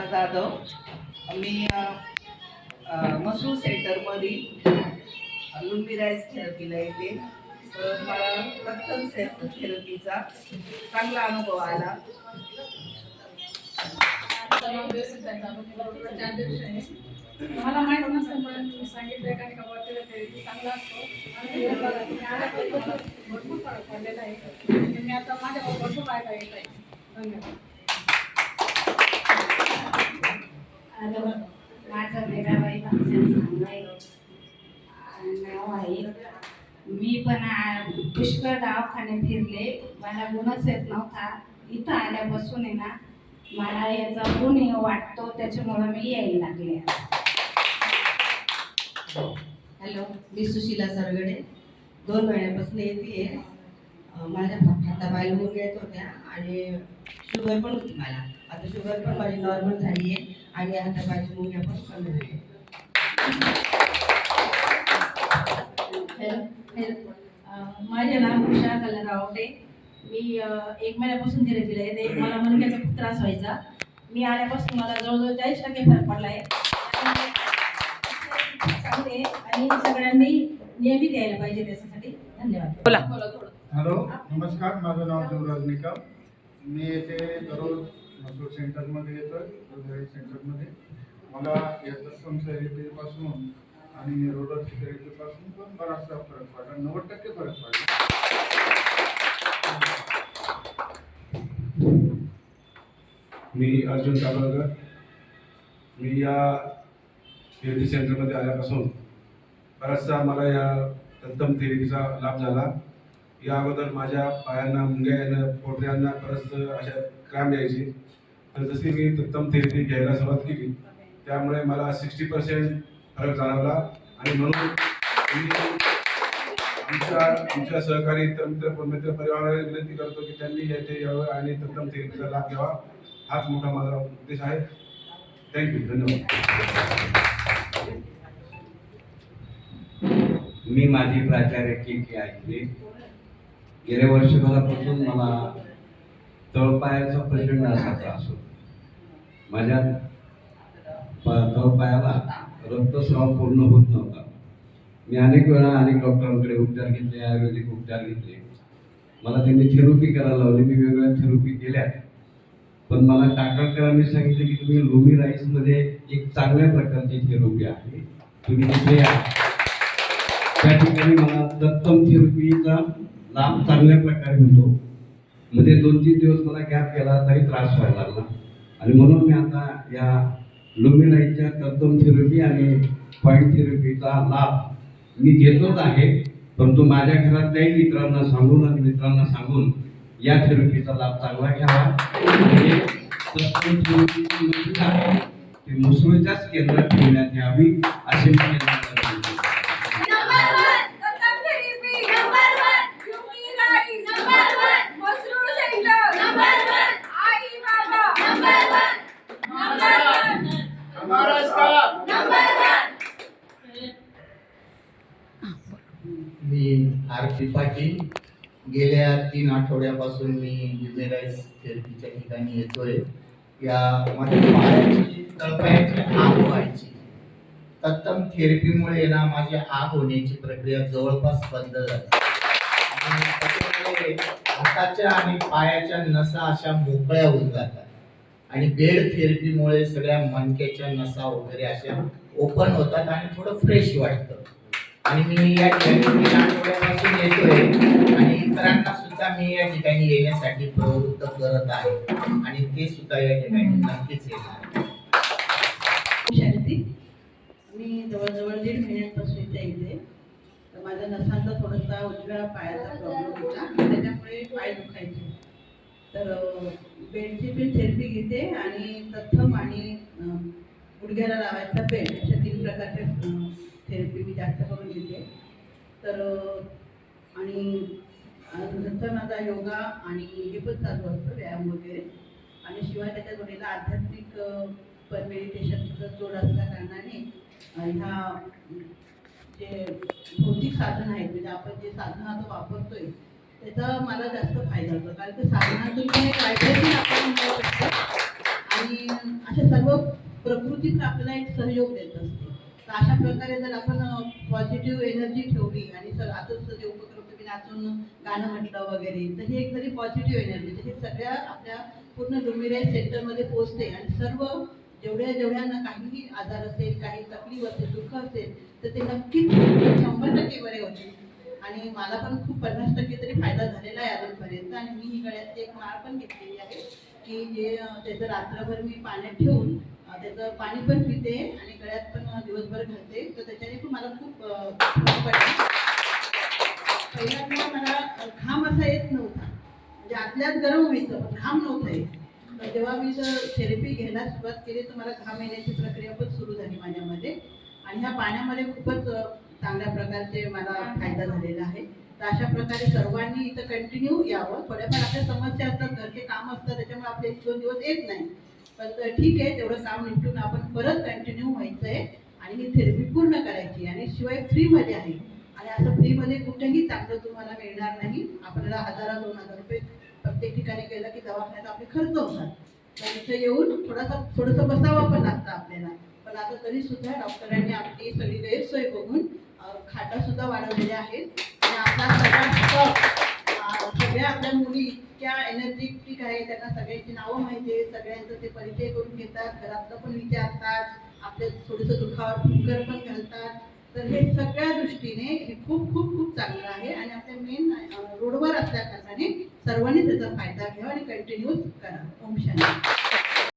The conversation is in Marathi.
जाधव. मी अ, अ, मसूर सेंटरमध्ये लुंबिराईज थेरपीला येते. तर मला प्रथम से थेरपीचा चांगला अनुभव आला. मला माहीत नसतं पण तुम्ही सांगितलं का नाही का वरती ते चांगला असतो. आणि भरपूर फरक पडलेला आहे. मी आता माझ्या भरपूर बायका येत आहे. धन्यवाद. पण पुष्कळ दवाखाने फिरले. मला गुणच येत नव्हता. इथं आल्यापासून आहे ना मला याचा गुण हे वाटतो त्याच्यामुळं मी यायला लागले. हॅलो. मी सुशीला सरगडे. दोन महिन्यापासून येते. माझ्या हा- हातापायला मुंग्या येत होत्या आणि शुगर पण होती मला. आता शुगर पण माझी नॉर्मल झाली आहे आणि हातापायच्या मुंग्या पण कमी झाली हॅलो हॅलो अं, माझे नाव उषा कलरावटे मी अं, एक महिन्यापासून थेरपीला येते. मला मणक्याचा खूप त्रास व्हायचा. मी आल्यापासून मला जवळजवळ चाळीस टक्के फरक पडला आहे आणि सगळ्यांनी नियमित यायला पाहिजे त्याच्यासाठी. धन्यवाद. बोला. हॅलो नमस्कार. माझं नाव देवराज निकम. मी येथे दररोज मसूर सेंटरमध्ये येतो आहे सेंटरमध्ये. मला या तत्सम थेरपीपासून आणि रोलर थेरपीपासून पण बराचसा फरक पडला. नव्वद टक्के फरक पडला. मी अर्जुन काबळकर मी या थेरपी सेंटरमध्ये आल्यापासून बराचसा मला या तत्तम थेरपीचा लाभ झाला. या अगोदर माझ्या पायांना मुंग्या येणं पोटऱ्यांना बरंच अशा क्रॅम्प यायची. तर जशी मी तत्तम थेरपी घ्यायला सुरुवात केली त्यामुळे मला सिक्स्टी पर्सेंट फरक जाणवला. आणि म्हणून मी आमच्या आमच्या सहकारी इतर मित्र मित्र परिवाराला विनंती करतो की त्यांनी येथे यावं आणि तत्तम थेरपीचा लाभ घ्यावा. हाच मोठा माझा उद्देश आहे. थँक्यू धन्यवाद. मी माझी प्राचार्य के के ऐकले गेल्या वर्षभरापासून मला तळपायाचा प्रचंड असा त्रास होतो. माझ्या तळपायाला रक्तस्राव पूर्ण होत नव्हता. मी अनेक वेळा अनेक डॉक्टरांकडे उपचार घेतले आयुर्वेदिक उपचार घेतले. मला त्यांनी थेरपी करायला लावली. मी वेगवेगळ्या थेरपी केल्या. पण मला टाकळकरांनी सांगितलं की तुम्ही लोमी राईसमध्ये एक चांगल्या प्रकारची थेरपी आहे. तुम्ही तिथे या. त्या ठिकाणी मला दत्तम थेरपीचा लाभ चांगल्या प्रकारे होतो. म्हणजे दोन तीन दिवस मला गॅप गेला तरी त्रास व्हायला लागला. आणि म्हणून मी आता या लुमिनाईच्या तत्तम थेरपी आणि पॉईंट थेरपीचा लाभ मी घेतोच आहे. परंतु माझ्या घरातल्याही मित्रांना सांगून आणि मित्रांना सांगून या थेरपीचा लाभ चांगला घ्यावा. ते मुसळीच्याच केंद्रात ठेवण्यात यावी असे मी आर पी पाटील. गेल्या तीन आठवड्यापासून मी ल्युमेराईज थेरपीच्या ठिकाणी येतोय. या माझ्या पायाची तळपायाची आग व्हायची. तत्तम थेरपीमुळे ना माझी आग होण्याची प्रक्रिया जवळपास बंद झाली. हाताच्या आणि पायाच्या नसा अशा मोकळ्या होऊन जातात. आणि बेड थेरपीमुळे सगळ्या मनक्याच्या नसा वगैरे अशा ओपन होतात आणि थोडं फ्रेश वाटतं. आणि मी या ठिकाणी आठवड्यापासून येतोय. आणि इतरांना सुद्धा मी या ठिकाणी येण्यासाठी प्रवृत्त करत आहे. आणि ते सुद्धा या ठिकाणी नक्कीच येणार. शांती मी जवळजवळ दीड महिन्यांपासून इथे येते. तर माझ्या नसांचा थोडासा उजव्या पायाचा प्रॉब्लेम होता. त्याच्यामुळे पाय दुखायचे. तर बेडची पण थेरपी घेते आणि प्रथम आणि गुडघ्याला लावायचा बेड. अशा तीन प्रकारच्या थेरपी मी जास्त करून घेते तर आणि नंतर माझा योगा आणि हे पण चालू असतं व्यायाम वगैरे. आणि शिवाय त्याच्या जोडीला आध्यात्मिक पण मेडिटेशनचा जोड असल्या कारणाने ह्या जे भौतिक साधन आहेत म्हणजे आपण जे साधनं आता वापरतोय त्याचा मला जास्त फायदा होतो. कारण ते साधनातून मी आपण आणि अशा सर्व प्रकृतीत आपल्याला एक सहयोग देत असतो. अशा प्रकारे जर आपण पॉझिटिव्ह एनर्जी ठेवली आणि सर आता जे उपक्रम तुम्ही नाचून गाणं म्हटलं वगैरे तर ही एक तरी पॉझिटिव्ह एनर्जी तर हे सगळ्या आपल्या पूर्ण डुमिराय सेंटरमध्ये पोहोचते आणि सर्व जेवढ्या जेवढ्यांना काहीही आजार असेल काही तकलीफ असेल दुःख असेल तर ते नक्कीच शंभर टक्के बरे होते आणि मला पण खूप पन्नास टक्के तरी फायदा झालेला आहे अजूनपर्यंत आणि मी ही गळ्यातली एक माळ पण घेतलेली आहे. की जे त्याचं रात्रभर मी पाण्यात ठेवून त्याचं पाणी पण पिते आणि गळ्यात पण दिवसभर घालते. तर त्याच्याने पण मला खूप पहिल्यांदा मला घाम असा येत नव्हता. म्हणजे आतल्यात गरम व्हायचं पण घाम नव्हता येत. तर जेव्हा मी जर थेरपी घ्यायला सुरुवात केली तर मला घाम येण्याची प्रक्रिया पण सुरू झाली माझ्यामध्ये. आणि ह्या पाण्यामध्ये खूपच चांगल्या प्रकारचे मला फायदा झालेला आहे. तर अशा प्रकारे सर्वांनी इथं कंटिन्यू यावं. थोड्याफार आपल्या समस्या असतात घरचे काम असतात त्याच्यामुळे आपले एक दोन दिवस येत नाही. पण तर ठीक आहे तेवढं काम निपटून आपण परत कंटिन्यू व्हायचं आहे आणि ही थेरपी पूर्ण करायची आणि शिवाय फ्रीमध्ये आहे. आणि असं फ्रीमध्ये कुठेही चांगलं तुम्हाला मिळणार नाही. आपल्याला हजारा दोन हजार रुपये प्रत्येक ठिकाणी गेलं की दवाखान्यात आपले खर्च होतात. तर इथं येऊन थोडासा थोडंसं बसावं पण लागतं आपल्याला. पण आता तरी सुद्धा डॉक्टरांनी आपली सगळी गैरसोय बघून खाटा सुद्धा वाढवलेल्या आहेत. सगळ्या आपल्या मुली इतक्या एनर्जेटिक आहे त्यांना सगळ्यांची नावं माहिती आहे सगळ्यांचं ते परिचय करून घेतात घरातलं पण विचारतात आपल्या थोडंसं दुखावर फुंकर पण घालतात. तर हे सगळ्या दृष्टीने हे खूप खूप खूप चांगलं आहे आणि आपल्या मेन रोडवर असल्या कारणाने सर्वांनी त्याचा फायदा घ्यावा आणि कंटिन्यू करा ओम शांती.